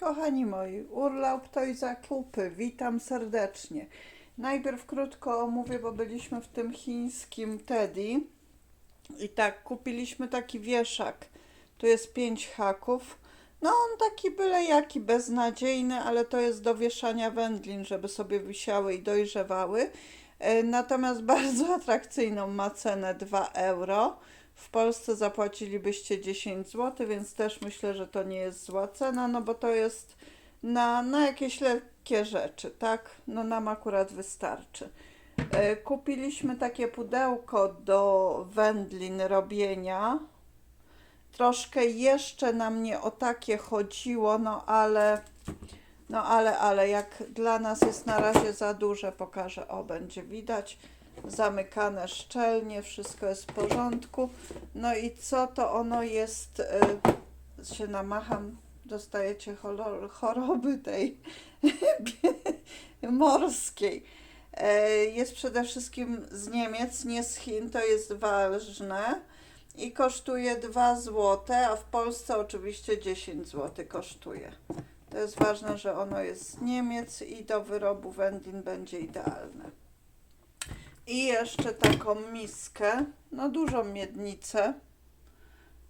Kochani moi, urlop to i zakupy. Witam serdecznie. Najpierw krótko omówię, bo byliśmy w tym chińskim Teddy. I tak, kupiliśmy taki wieszak. Tu jest pięć haków. No on taki byle jaki, beznadziejny, ale to jest do wieszania wędlin, żeby sobie wisiały i dojrzewały. E, Natomiast bardzo atrakcyjną ma cenę 2 euro. W Polsce zapłacilibyście 10 zł, więc też myślę, że to nie jest zła cena, no bo to jest na, na jakieś lekkie rzeczy, tak? No nam akurat wystarczy. E, Kupiliśmy takie pudełko do wędlin robienia. Troszkę jeszcze na mnie o takie chodziło, no ale, no ale, ale jak dla nas jest na razie za duże, pokażę, o będzie widać, zamykane szczelnie, wszystko jest w porządku. No i co to ono jest, y, się namacham, dostajecie choroby tej morskiej. E, Jest przede wszystkim z Niemiec, nie z Chin, to jest ważne i kosztuje 2 zł, a w Polsce oczywiście 10 zł kosztuje. To jest ważne, że ono jest z Niemiec i do wyrobu wędlin będzie idealne. I jeszcze taką miskę, no dużą miednicę.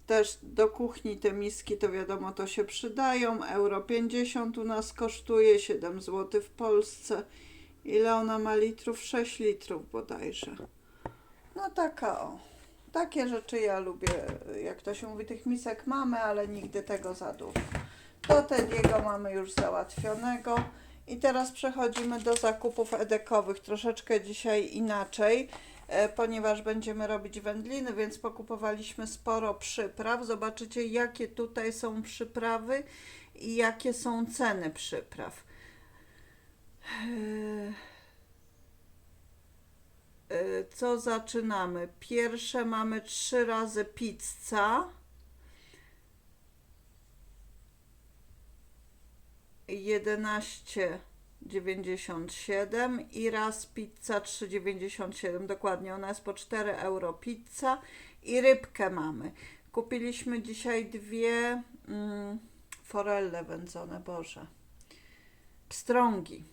Też do kuchni te miski to wiadomo to się przydają. Euro 50 u nas kosztuje, 7 zł w Polsce. Ile ona ma litrów? 6 litrów bodajże. No taka o. Takie rzeczy ja lubię, jak to się mówi, tych misek mamy, ale nigdy tego za dużo. Do Tediego mamy już załatwionego. I teraz przechodzimy do zakupów edekowych. Troszeczkę dzisiaj inaczej, e, ponieważ będziemy robić wędliny, więc pokupowaliśmy sporo przypraw. Zobaczycie, jakie tutaj są przyprawy i jakie są ceny przypraw. Eee, e, Co zaczynamy? Pierwsze mamy trzy razy pizza. 11,97 i raz pizza 3,97 dokładnie. Ona jest po 4 euro pizza i rybkę mamy. Kupiliśmy dzisiaj dwie mm, forelle wędzone, Boże. Pstrągi.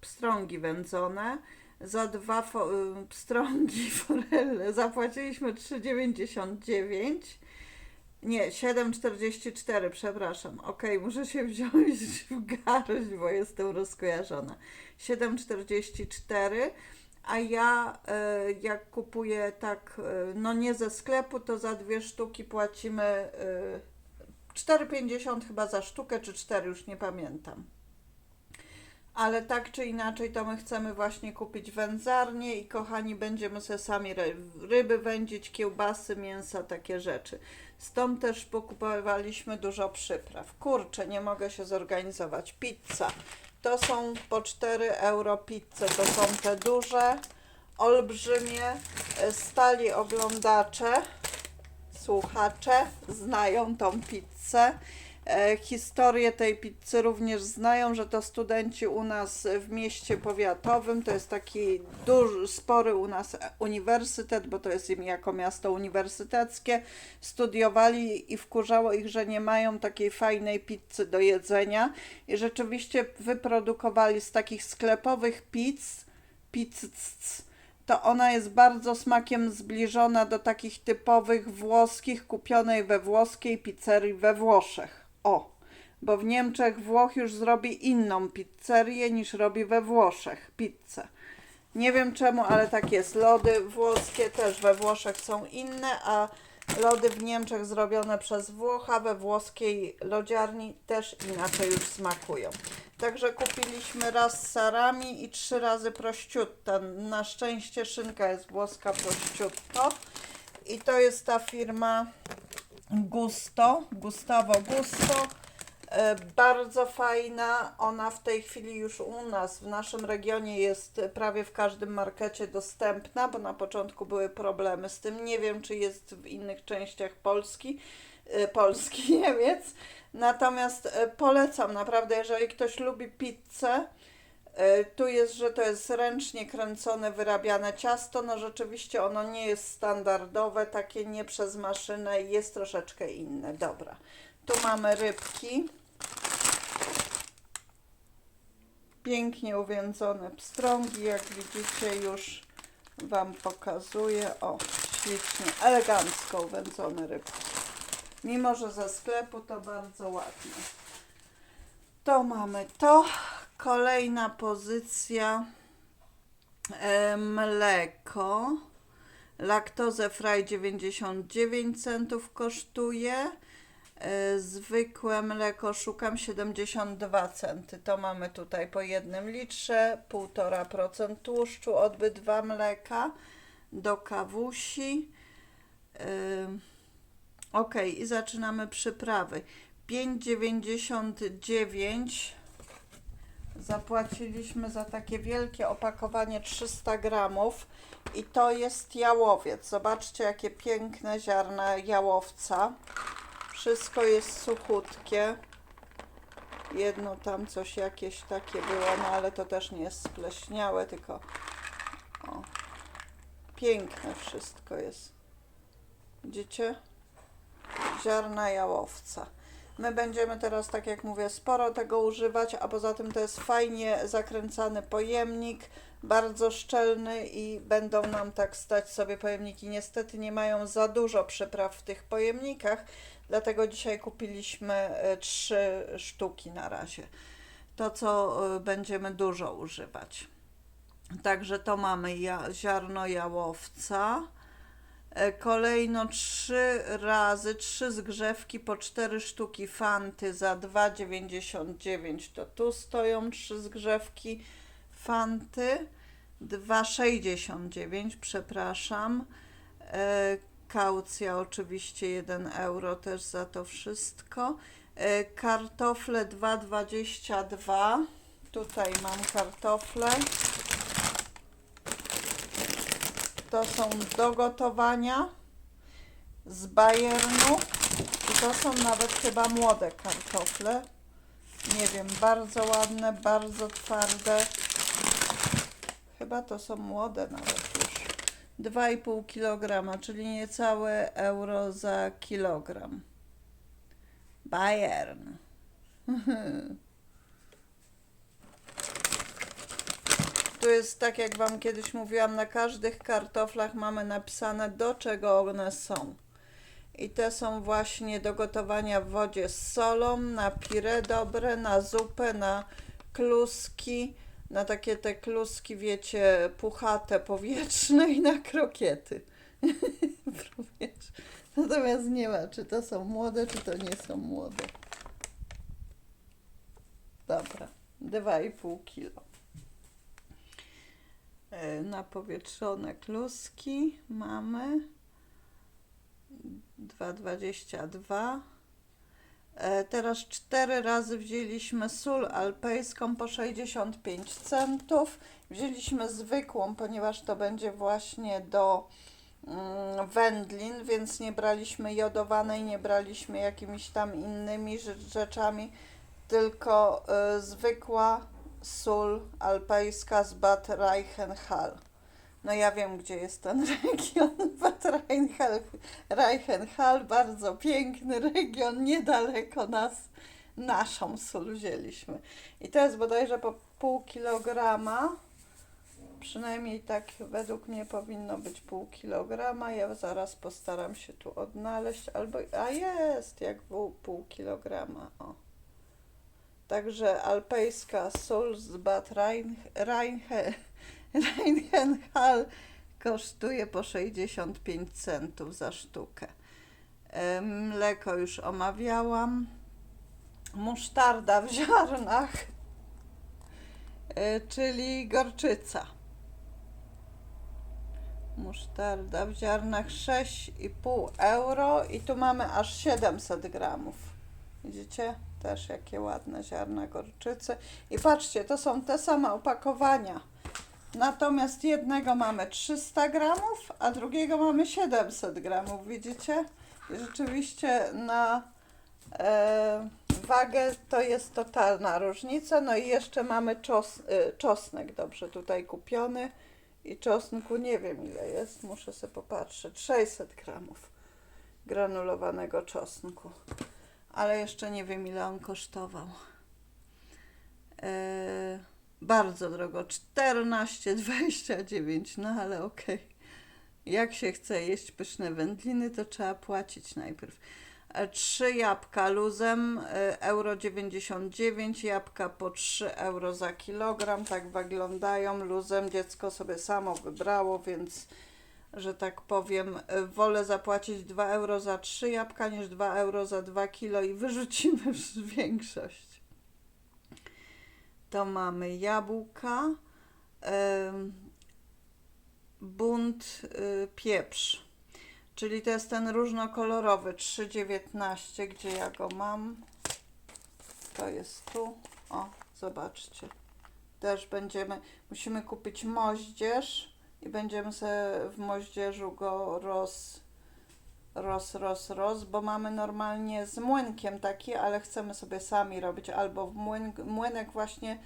Pstrągi wędzone. Za dwa fo- y, pstrągi forelle zapłaciliśmy 3,99. Nie, 7,44, przepraszam. Okej, muszę się wziąć w garść, bo jestem rozkojarzona. 7,44, a ja e, jak kupuję tak, e, no nie ze sklepu, to za dwie sztuki płacimy e, 4,50 chyba za sztukę, czy 4, już nie pamiętam. Ale tak czy inaczej, to my chcemy właśnie kupić wędzarnię i kochani, będziemy sobie sami ry- ryby wędzić, kiełbasy, mięsa, takie rzeczy. Stąd też pokupowaliśmy dużo przypraw. Kurczę, nie mogę się zorganizować. Pizza. To są po 4 euro pizze. To są te duże, olbrzymie. E, Stali oglądacze, słuchacze znają tą pizzę. E, historię tej pizzy również znają, że to studenci u nas w mieście powiatowym, to jest taki duży, spory u nas uniwersytet, bo to jest im jako miasto uniwersyteckie, studiowali i wkurzało ich, że nie mają takiej fajnej pizzy do jedzenia. I rzeczywiście wyprodukowali z takich sklepowych pizz, pizz, to ona jest bardzo smakiem zbliżona do takich typowych włoskich, kupionej we włoskiej pizzerii we Włoszech. O, bo w Niemczech Włoch już zrobi inną pizzerię niż robi we Włoszech pizzę. Nie wiem czemu, ale tak jest. Lody włoskie też we Włoszech są inne, a lody w Niemczech zrobione przez Włocha we włoskiej lodziarni też inaczej już smakują. Także kupiliśmy raz sarami i trzy razy prosciutto. Na szczęście szynka jest włoska prosciutto. I to jest ta firma Gusto, Gustavo Gusto. E, Bardzo fajna. Ona w tej chwili już u nas, w naszym regionie jest prawie w każdym markecie dostępna, bo na początku były problemy z tym. Nie wiem, czy jest w innych częściach Polski, e, Polski, Niemiec. Natomiast e, polecam naprawdę, jeżeli ktoś lubi pizzę, tu jest, że to jest ręcznie kręcone, wyrabiane ciasto. No rzeczywiście ono nie jest standardowe, takie nie przez maszynę, jest troszeczkę inne. Dobra, tu mamy rybki. Pięknie uwiędzone pstrągi, jak widzicie już Wam pokazuję. O, ślicznie, elegancko uwędzone rybki. Mimo, że ze sklepu to bardzo ładnie. To mamy to. Kolejna pozycja e, mleko. Laktozę fraj 99 centów kosztuje. E, Zwykłe mleko szukam 72 centy. To mamy tutaj po jednym litrze, 1,5% tłuszczu, odbyt mleka do kawusi. Ym, Ok, i zaczynamy przyprawy. 5,99 zapłaciliśmy za takie wielkie opakowanie 300 gramów i to jest jałowiec. Zobaczcie, jakie piękne ziarna jałowca. Wszystko jest suchutkie. Jedno tam coś jakieś takie było, no ale to też nie jest spleśniałe, tylko o, piękne wszystko jest. Widzicie? Ziarna jałowca. My będziemy teraz, tak jak mówię, sporo tego używać, a poza tym to jest fajnie zakręcany pojemnik, bardzo szczelny i będą nam tak stać sobie pojemniki. Niestety nie mają za dużo przypraw w tych pojemnikach, dlatego dzisiaj kupiliśmy e, trzy sztuki na razie. To, co e, będziemy dużo używać. Także to mamy ja, ziarno jałowca. E, Kolejno trzy razy, trzy zgrzewki po cztery sztuki fanty za 2,99 to tu stoją trzy zgrzewki fanty. 2,69 przepraszam. E, kaucja oczywiście 1 euro też za to wszystko. E, kartofle 2,22 tutaj mam kartofle to są do gotowania z Bayernu i to są nawet chyba młode kartofle. Nie wiem, bardzo ładne, bardzo twarde. Chyba to są młode nawet już. 2,5 kg, czyli niecałe euro za kilogram. Bayern. Tu jest tak, jak Wam kiedyś mówiłam, na każdych kartoflach mamy napisane, do czego one są. I te są właśnie do gotowania w wodzie z solą, na pire dobre, na zupę, na kluski, na takie te kluski, wiecie, puchate, powietrzne i na krokiety. Natomiast nie ma, czy to są młode, czy to nie są młode. Dobra, 2,5 kilo. E, napowietrzone kluski mamy 2,22 E, teraz cztery razy wzięliśmy sól alpejską po 65 centów. Wzięliśmy zwykłą, ponieważ to będzie właśnie do mm, wędlin, więc nie braliśmy jodowanej, nie braliśmy jakimiś tam innymi rzecz- rzeczami, tylko y, zwykła sól alpejska z Bad Reichenhall. No ja wiem, gdzie jest ten region Bad Reichenhall, Reichenhall, bardzo piękny region, niedaleko nas. Naszą sól wzięliśmy. I to jest bodajże po pół kilograma. Przynajmniej tak według mnie powinno być pół kilograma. Ja zaraz postaram się tu odnaleźć. Albo, a jest, jak pół, pół kilograma. O. Także alpejska sól z Bad Rein, Reinhe, Reichenhall kosztuje po 65 centów za sztukę. Mleko już omawiałam. Musztarda w ziarnach, e, czyli gorczyca. Musztarda w ziarnach 6,5 euro i tu mamy aż 700 gramów. Widzicie? Też jakie ładne ziarna gorczycy. I patrzcie, to są te same opakowania. Natomiast jednego mamy 300 gramów, a drugiego mamy 700 gramów. Widzicie? I rzeczywiście na e, wagę to jest totalna różnica. No i jeszcze mamy czos, e, czosnek dobrze tutaj kupiony. I czosnku nie wiem ile jest, muszę sobie popatrzeć. 600 gramów granulowanego czosnku. Ale jeszcze nie wiem ile on kosztował. E, Bardzo drogo. 14,29. No ale okej. Jak się chce jeść pyszne wędliny, to trzeba płacić najpierw. E, Trzy jabłka luzem, e, euro 99, jabłka po 3 euro za kilogram, tak wyglądają. Luzem dziecko sobie samo wybrało, więc że tak powiem, e, wolę zapłacić 2 euro za 3 jabłka niż 2 euro za 2 kilo i wyrzucimy większość. To mamy jabłka, bunt y, pieprz, czyli to jest ten różnokolorowy 3,19, gdzie ja go mam. To jest tu. O, zobaczcie. Też będziemy, musimy kupić moździerz i będziemy sobie w moździerzu go roz, roz, roz, roz, bo mamy normalnie z młynkiem taki, ale chcemy sobie sami robić. Albo młyn, młynek właśnie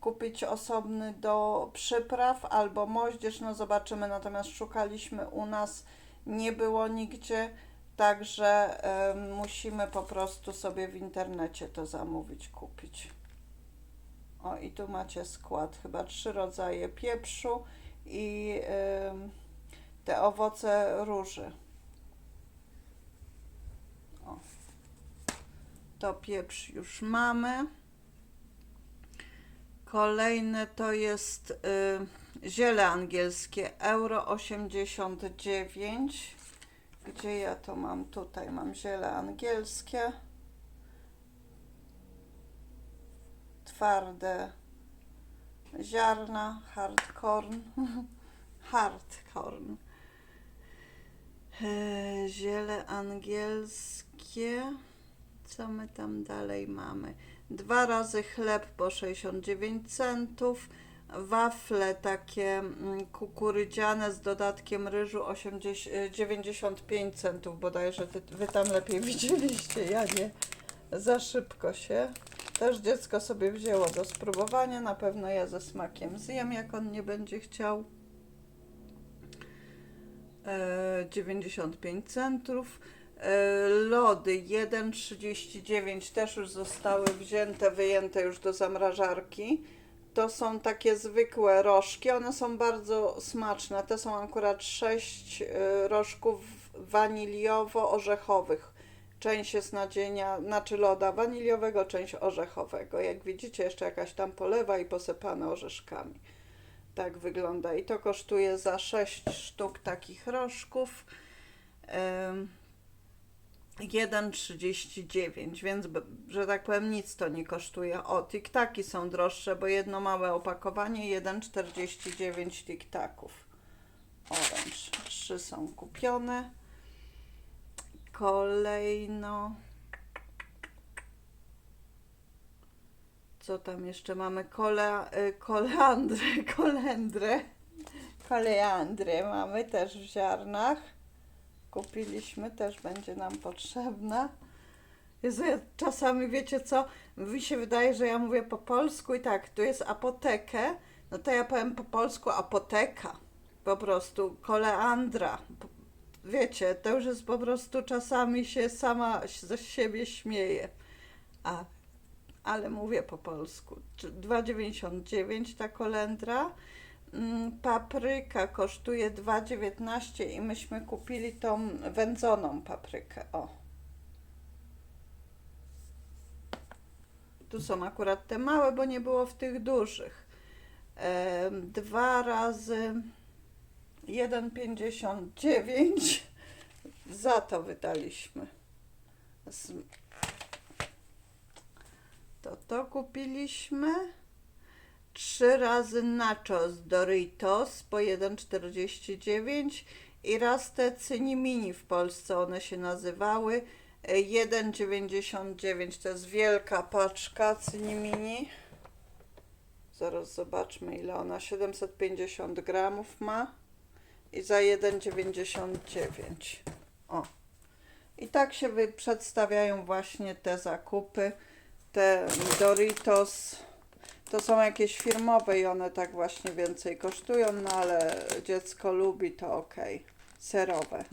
kupić osobny do przypraw albo moździerz, no zobaczymy, natomiast szukaliśmy u nas, nie było nigdzie, także em, musimy po prostu sobie w internecie to zamówić, kupić. O i tu macie skład, chyba trzy rodzaje pieprzu i te owoce róży. O. To pieprz już mamy. Kolejne to jest y, ziele angielskie, euro 89. Gdzie ja to mam? Tutaj mam ziele angielskie. Twarde ziarna, hardcorn. hardcorn. E, Ziele angielskie. Co my tam dalej mamy? Dwa razy chleb po 69 centów. Wafle takie mm, kukurydziane z dodatkiem ryżu 80, e, 95 centów bodajże. Wy tam lepiej widzieliście, ja nie. Za szybko się. Też dziecko sobie wzięło do spróbowania. Na pewno ja ze smakiem zjem, jak on nie będzie chciał. E, 95 centów. E, Lody 1,39 też już zostały wzięte, wyjęte już do zamrażarki. To są takie zwykłe rożki, one są bardzo smaczne. Te są akurat 6 e, rożków waniliowo-orzechowych. Część jest nadzienia, znaczy loda waniliowego, część orzechowego. Jak widzicie, jeszcze jakaś tam polewa i posypane orzeszkami. Tak wygląda. I to kosztuje za 6 sztuk takich rożków. Em, 1,39, więc że tak powiem nic to nie kosztuje. O, tiktaki są droższe, bo jedno małe opakowanie 1,49 tiktaków. Orange. Trzy są kupione. Kolejno. Co tam jeszcze mamy? Kola, y, koleandrę, kolendrę. Koleandrę mamy też w ziarnach kupiliśmy, też będzie nam potrzebna. Jezu, ja czasami wiecie co, mi się wydaje, że ja mówię po polsku i tak, tu jest apotekę, no to ja powiem po polsku apoteka, po prostu koleandra. Po- Wiecie, to już jest po prostu czasami się sama ze siebie śmieję, a, ale mówię po polsku. Czy 2,99 ta kolendra. Mm, Papryka kosztuje 2,19 i myśmy kupili tą wędzoną paprykę. O. Tu są akurat te małe, bo nie było w tych dużych. Dwa razy 1,59 za to wydaliśmy. To to kupiliśmy. Trzy razy nachos Doritos po 1,49 i raz te Cynimini w Polsce one się nazywały. e, 1,99 to jest wielka paczka Cynimini. Zaraz zobaczmy ile ona 750 gramów ma i za 1,99. O. I tak się przedstawiają właśnie te zakupy. Te Doritos to są jakieś firmowe i one tak właśnie więcej kosztują, no ale dziecko lubi to ok. Serowe.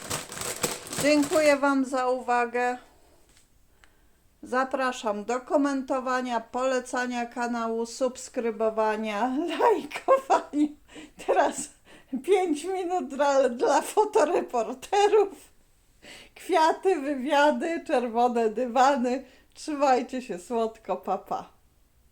Dziękuję Wam za uwagę. Zapraszam do komentowania, polecania kanału, subskrybowania, lajkowania. Teraz 5 minut dla, dla fotoreporterów. Kwiaty, wywiady, czerwone dywany. Trzymajcie się słodko, papa. Pa.